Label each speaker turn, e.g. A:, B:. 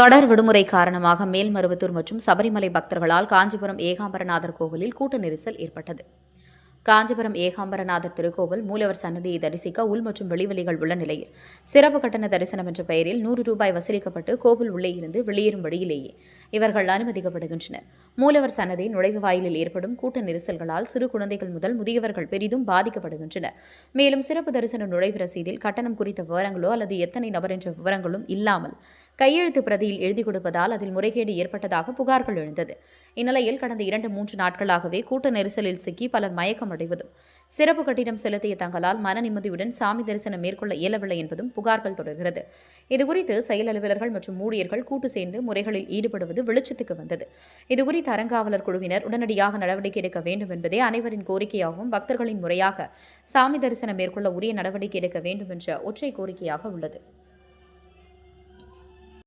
A: தொடர் விடுமுறை காரணமாக மேல்மருவத்தூர் மற்றும் சபரிமலை பக்தர்களால் காஞ்சிபுரம் ஏகாம்பரநாதர் கோவிலில் கூட்ட நெரிசல் ஏற்பட்டது. காஞ்சிபுரம் ஏகாம்பரநாதர் திருக்கோவில் மூலவர் சன்னதியை தரிசிக்க உள் மற்றும் வெளிவெளிகள் உள்ள நிலையில் சிறப்பு கட்டண தரிசனம் என்ற பெயரில் நூறு ரூபாய் வசூலிக்கப்பட்டு கோவில் உள்ளே இருந்து வெளியேறும் வழியிலேயே இவர்கள் அனுமதிக்கப்படுகின்றனர். மூலவர் சன்னதி நுழைவு வாயிலில் ஏற்படும் கூட்ட நெரிசல்களால் சிறு குழந்தைகள் முதல் முதியவர்கள் பெரிதும் பாதிக்கப்படுகின்றனர். மேலும் சிறப்பு தரிசன நுழைவு ரசீதில் கட்டணம் குறித்த விவரங்களோ அல்லது எத்தனை நபர் என்ற விவரங்களும் இல்லாமல் கையெழுத்து பிரதியில் எழுதி கொடுப்பதால் அதில் முறைகேடு ஏற்பட்டதாக புகார்கள் எழுந்தது. இந்நிலையில் கடந்த இரண்டு மூன்று நாட்களாகவே கூட்ட நெரிசலில் சிக்கி பலர் மயக்கம் அடைவதும் சிறப்பு கட்டிடம் செலுத்திய தங்களால் மன நிம்மதியுடன் சாமி தரிசனம் மேற்கொள்ள இயலவில்லை என்பதும் புகார்கள் தொடர்கிறது. இதுகுறித்து செயல் அலுவலர்கள் மற்றும் ஊழியர்கள் கூட்டு சேர்ந்து முறைகளில் ஈடுபடுவது வெளிச்சத்துக்கு வந்தது. இதுகுறித்து அறங்காவலர் குழுவினர் உடனடியாக நடவடிக்கை எடுக்க வேண்டும் என்பதே அனைவரின் கோரிக்கையாகவும் பக்தர்களின் முறையாக சாமி தரிசனம் மேற்கொள்ள உரிய நடவடிக்கை எடுக்க வேண்டும் என்ற ஒற்றை கோரிக்கையாக உள்ளது.